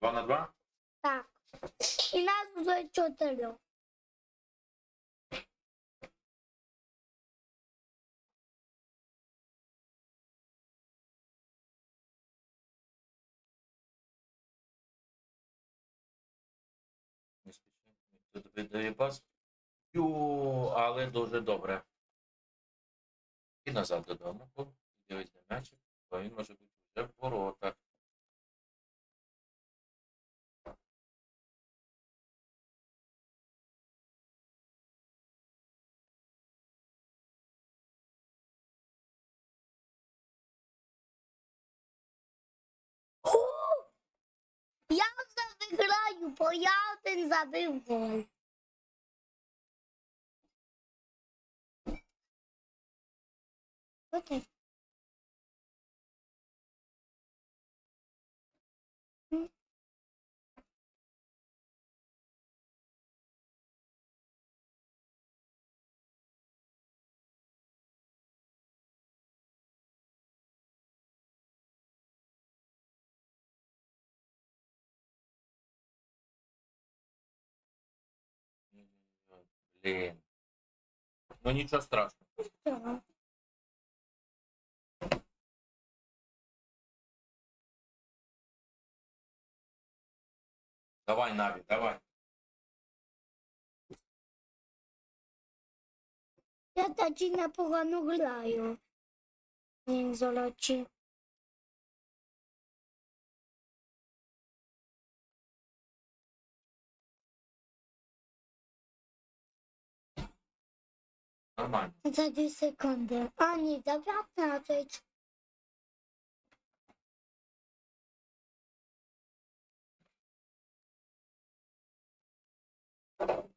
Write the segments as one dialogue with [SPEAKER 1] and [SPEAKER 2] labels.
[SPEAKER 1] Два на два?
[SPEAKER 2] Так. І нас вже
[SPEAKER 1] спіши. Тут видає пас. Ю, але дуже добре. І назад додому. Дивись на м'ячик, бо він може бути вже в воротах.
[SPEAKER 2] Бо я один забив гол. Окей.
[SPEAKER 1] Блін. Ну нічого страшного.
[SPEAKER 2] Так.
[SPEAKER 1] Давай, Наві, давай.
[SPEAKER 2] Я тоді непогано граю. Він золочі.
[SPEAKER 1] Нормально.
[SPEAKER 2] За 2 секунди. А, ні, за 15.
[SPEAKER 1] Хто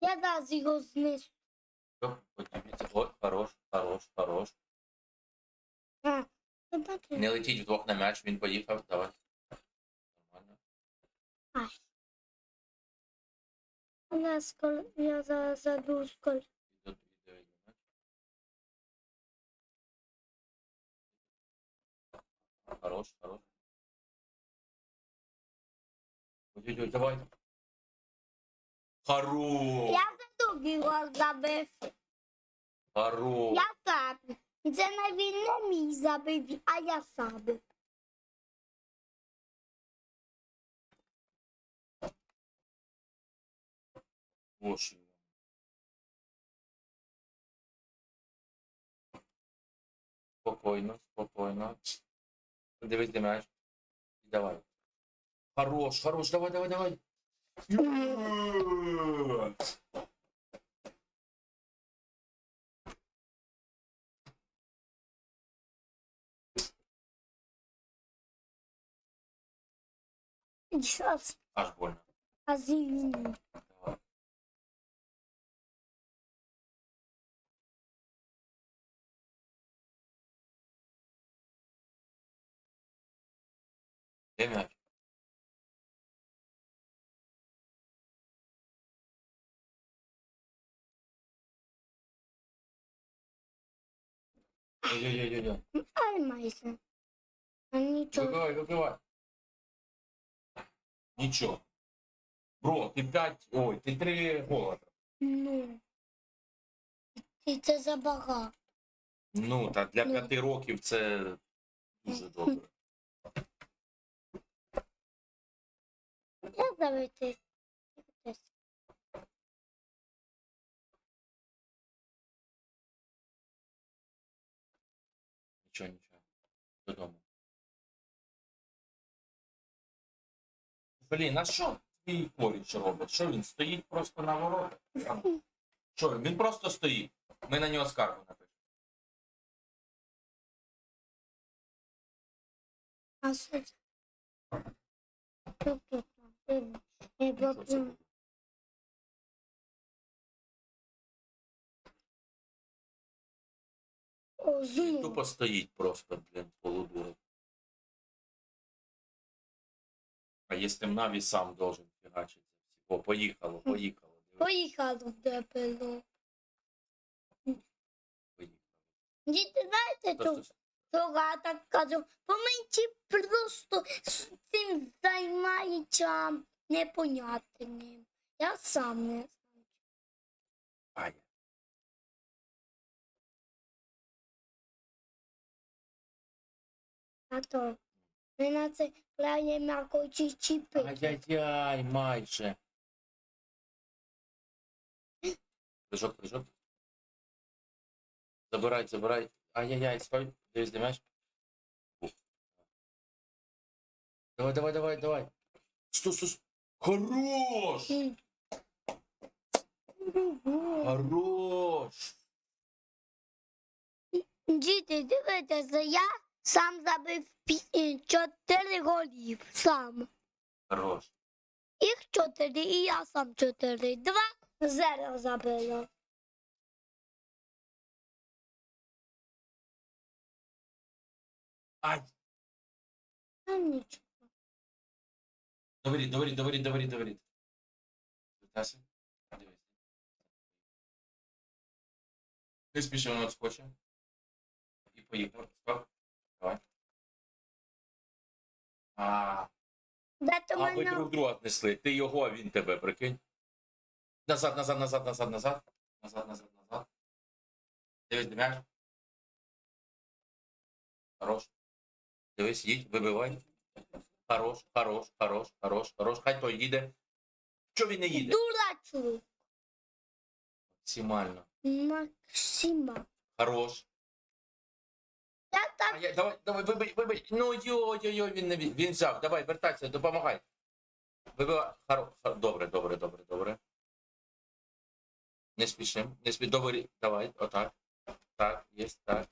[SPEAKER 2] Я зараз його знесу.
[SPEAKER 1] Ой, хорош, хорош, хорош.
[SPEAKER 2] А, не
[SPEAKER 1] летіть вдвох на м'яч, він поїхав. Давай. Нормально.
[SPEAKER 2] Я, скоро, я зараз
[SPEAKER 1] іду, іду. Хорош, хорош. Ой-ой-ой, давай. Хорош!
[SPEAKER 2] Я за другий гол забив.
[SPEAKER 1] Хорош!
[SPEAKER 2] Я сам. Це навіть не мій забив, а я сам.
[SPEAKER 1] Боже. Спокійно, спокійно. Дивись, м'яч. Давай. Хорош, хорош, давай, давай, давай.
[SPEAKER 2] Зараз
[SPEAKER 1] Аж больно.
[SPEAKER 2] а зимні.
[SPEAKER 1] Давай. Ой-ой-ой-ой.
[SPEAKER 2] А нічого.
[SPEAKER 1] Вибивай, вибивай. Нічого. Бро, ти 5, ой, ти 3 гола.
[SPEAKER 2] Ну. І це забагато.
[SPEAKER 1] Ну, та для
[SPEAKER 2] Ну.
[SPEAKER 1] 5 років це дуже добре.
[SPEAKER 2] Я завити.
[SPEAKER 1] Нічого. Додому. Блін, а що твій коріч робить? Що він стоїть просто на воротах? Що він? Він просто стоїть. Ми на нього скаргу напишемо.
[SPEAKER 2] А що це? Що тут?
[SPEAKER 1] Що. Він тупо стоїть просто, блін, полудурок. А якщо Наві сам должен фігачити. О, поїхало, поїхало. диви,
[SPEAKER 2] Поїхав де було.
[SPEAKER 1] поїхало.
[SPEAKER 2] Діти, знаєте,
[SPEAKER 1] То,
[SPEAKER 2] чого я так кажу? Бо менті просто з цим займається непонятним. Я сам не А то ми на це клеїмо якось чіпи.
[SPEAKER 1] Ай-яй-яй, майже. Прыжок, прыжок. Забирай, забирай. Ай-яй-яй, стой. Дивись, димеш. Давай, давай, давай, давай. Стой, стой, стой. Хорош! Хорош!
[SPEAKER 2] Діти, дивіться, я сам забив е, чотири голів. Сам.
[SPEAKER 1] Хорош.
[SPEAKER 2] Їх чотири, і я сам чотири. Два зеро забила.
[SPEAKER 1] Ай!
[SPEAKER 2] А нічого.
[SPEAKER 1] Говори, говори, говори, говори. Витася. Дивись. Ти спіши, воно відскочив. І поїхав. Стоп. Давай. А,
[SPEAKER 2] то
[SPEAKER 1] а ви
[SPEAKER 2] мене
[SPEAKER 1] друг друга несли. Ти його, а він тебе, прикинь. Назад, назад, назад, назад, назад. Назад, назад, назад. Дивись, м'яч. Хорош. Дивись, їдь, вибивай. Хорош, хорош, хорош, хорош, хорош. Хай той їде. Чого він не їде?
[SPEAKER 2] дурачок.
[SPEAKER 1] Максимально.
[SPEAKER 2] Максима.
[SPEAKER 1] Хорош.
[SPEAKER 2] Так
[SPEAKER 1] я, давай, давай, вибий, вибий. Ну йо-йо-йо, він він, він взяв. Давай, вертайся, допомагай. Добре, добре, добре, добре. Не спішим, не спішим. Добре, давай, отак. Так, є, так.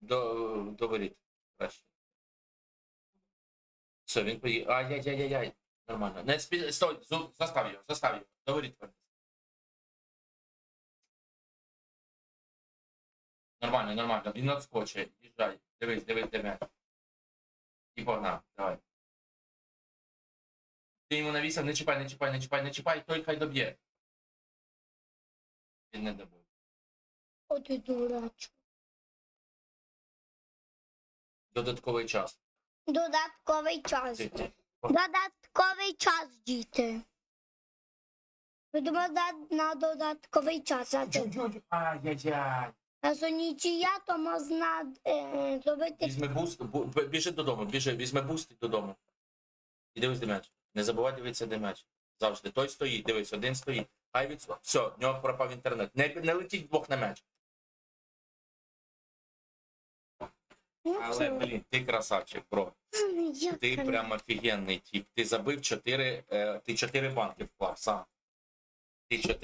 [SPEAKER 1] До. Краще. Все, він поїхав. Ай-яй-яй-яй. Нормально. Не спі... Стой, зу- застав його, застав його. Доберіть. Нормально, нормально. Він надскочить. Їжджай. Дивись, дивись, де м'яч. І погнав. Давай. Ти йому навісив, не чіпай, не чіпай, не чіпай, не чіпай, той хай доб'є. Він не добив.
[SPEAKER 2] от і дурачок.
[SPEAKER 1] Додатковий час.
[SPEAKER 2] Додатковий час.
[SPEAKER 1] Ти, ти.
[SPEAKER 2] Додатковий час, діти. Будемо на додатковий час.
[SPEAKER 1] Ай-яй-яй.
[SPEAKER 2] А нічия, то можна е, зробити
[SPEAKER 1] Візьми буст, бу- б- біжи додому, біжи, візьми буст і додому. І дивись, де м'яч. Не забувай дивитися, де м'яч. Завжди. Той стоїть, дивись, один стоїть. Хай від... Все, в нього пропав інтернет. Не, не летіть вдвох на м'яч.
[SPEAKER 2] Ну,
[SPEAKER 1] Але,
[SPEAKER 2] це-
[SPEAKER 1] блін, ти красавчик, бро.
[SPEAKER 2] Я
[SPEAKER 1] Ти прям офігенний тип. Ти забив чотири, е, ти чотири банки вклав сам. Ти чотири